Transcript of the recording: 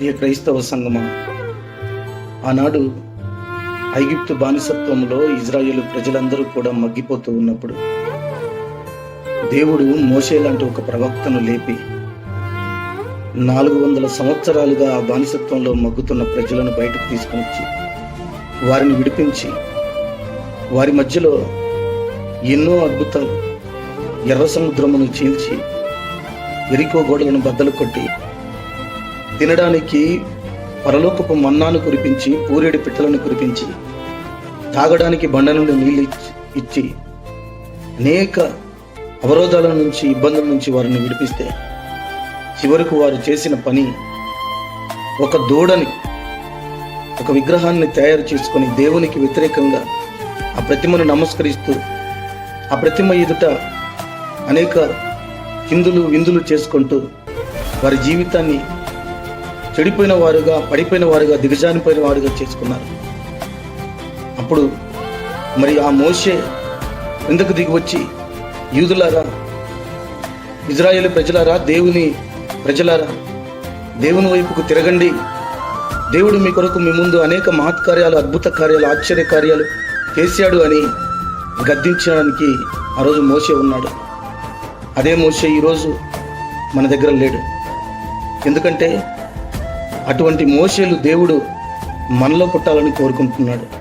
ప్రియ క్రైస్తవ సంగమం. ఆనాడు ఐగిప్తు బానిసత్వంలో ఇజ్రాయేల్ ప్రజలందరూ కూడా మగ్గిపోతూ ఉన్నప్పుడు దేవుడు మోషే లాంటి ఒక ప్రవక్తను లేపి నాలుగు వందల సంవత్సరాలుగా ఆ బానిసత్వంలో మగ్గుతున్న ప్రజలను బయటకు తీసుకుని వచ్చి వారిని విడిపించి వారి మధ్యలో ఎన్నో అద్భుతాలు ఎర్ర సముద్రమును చీల్చి ఎరికో గోడలను బద్దలు కొట్టి తినడానికి పరలోకపు మన్నాను కురిపించి పూరేడు పిట్టలను కురిపించి తాగడానికి బండ నుండి నీళ్ళు ఇచ్చి- ఇచ్చి అనేక అవరోధాల నుంచి ఇబ్బందుల నుంచి వారిని విడిపిస్తే చివరకు వారు చేసిన పని ఒక దూడని ఒక విగ్రహాన్ని తయారు చేసుకొని దేవునికి వ్యతిరేకంగా ఆ ప్రతిమను నమస్కరిస్తూ ఆ ప్రతిమ ఎదుట అనేక హిందులు విందులు చేసుకుంటూ వారి జీవితాన్ని చెడిపోయిన వారుగా పడిపోయిన వారుగా దిగజారిపోయిన వారుగా చేసుకున్నారు. అప్పుడు మరి ఆ మోషే ఎందుకు దిగివచ్చి యూదులారా ఇజ్రాయేల్ ప్రజలారా దేవుని ప్రజలారా దేవుని వైపుకు తిరగండి. దేవుడు మీ కొరకు మీ ముందు అనేక మహత్కార్యాలు అద్భుత కార్యాలు ఆశ్చర్య కార్యాలు చేశాడు అని గద్దించడానికి ఆ రోజు మోసే ఉన్నాడు. అదే మోసే ఈరోజు మన దగ్గర లేడు. ఎందుకంటే అటువంటి మోసేలు దేవుడు మనలో పుట్టాలని కోరుకుంటున్నాడు.